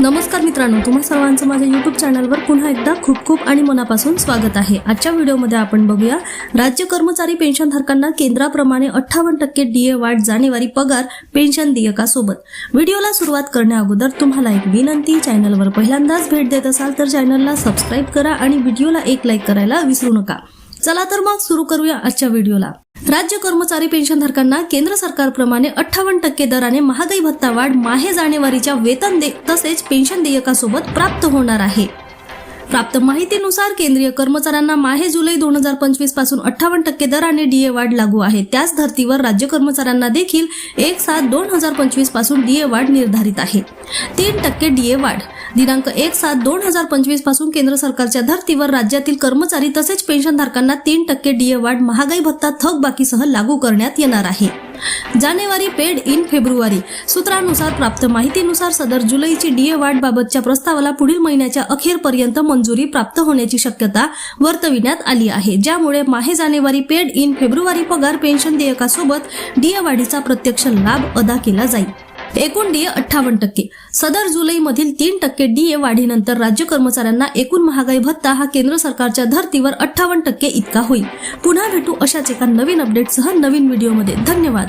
नमस्कार मित्रांनो तुम्हा सर्वांचं माझ्या युट्यूब चॅनलवर पुन्हा एकदा खूप खूप आणि मनापासून स्वागत आहे. आजच्या व्हिडिओमध्ये आपण बघूया राज्य कर्मचारी पेन्शनधारकांना केंद्राप्रमाणे अठ्ठावन्न टक्के डीए वाढ जानेवारी पगार पेन्शन देयकासोबत. व्हिडिओला सुरुवात करण्याअगोदर तुम्हाला एक विनंती चॅनलवर पहिल्यांदाच भेट देत असाल तर चॅनलला सबस्क्राईब करा आणि व्हिडिओला एक लाईक करायला विसरू नका. चला तर मग सुरू करूया आजच्या व्हिडिओला. राज्य कर्मचारी पेन्शनधारकांना केंद्र सरकारप्रमाणे अठ्ठावन्न टक्के दराने महागाई भत्ता वाढ माहे जानेवारीच्या वेतन दे तसेच पेन्शन देयकासोबत प्राप्त होणार आहे. प्राप्त माहितीनुसार केंद्रीय कर्मचाऱ्यांना माहे जुलै दोन हजार पंचवीसपासून अठ्ठावन्न टक्के दराने डीए वाढ लागू आहे. त्याच धर्तीवर राज्य कर्मचाऱ्यांना देखील एक सात दोन हजार पंचवीसपासून डीए वाढ निर्धारित आहे. तीन टक्के डीए वाढ. दिनांक एक सात दोन हजार पंचवीसपासून केंद्र सरकारच्या धर्तीवर राज्यातील कर्मचारी तसेच पेन्शनधारकांना तीन टक्के डीए वाढ महागाई भत्ता थकबाकीसह लागू करण्यात येणार आहे. जानेवारी पेड इन फेब्रुवारी. सूत्रानुसार प्राप्त माहितीनुसार सदर जुलैची डीए वाढ बाबतच्या प्रस्तावाला पुढील महिन्याच्या अखेरपर्यंत मंजुरी प्राप्त होण्याची शक्यता वर्तविण्यात आली आहे. ज्यामुळे माहे जानेवारी पेड इन फेब्रुवारी पगार पेन्शन देयकासोबत डीए वाढीचा प्रत्यक्ष लाभ अदा केला जाईल. एकूण डीए अठ्ठावन्न टक्के. सदर जुलैमधील तीन टक्के डीए वाढीनंतर राज्य कर्मचाऱ्यांना एकूण महागाई भत्ता हा केंद्र सरकारच्या धर्तीवर अठ्ठावन्न टक्के इतका होईल. पुन्हा भेटू अशाच एका नवीन अपडेटसह नवीन व्हिडिओमध्ये धन्यवाद.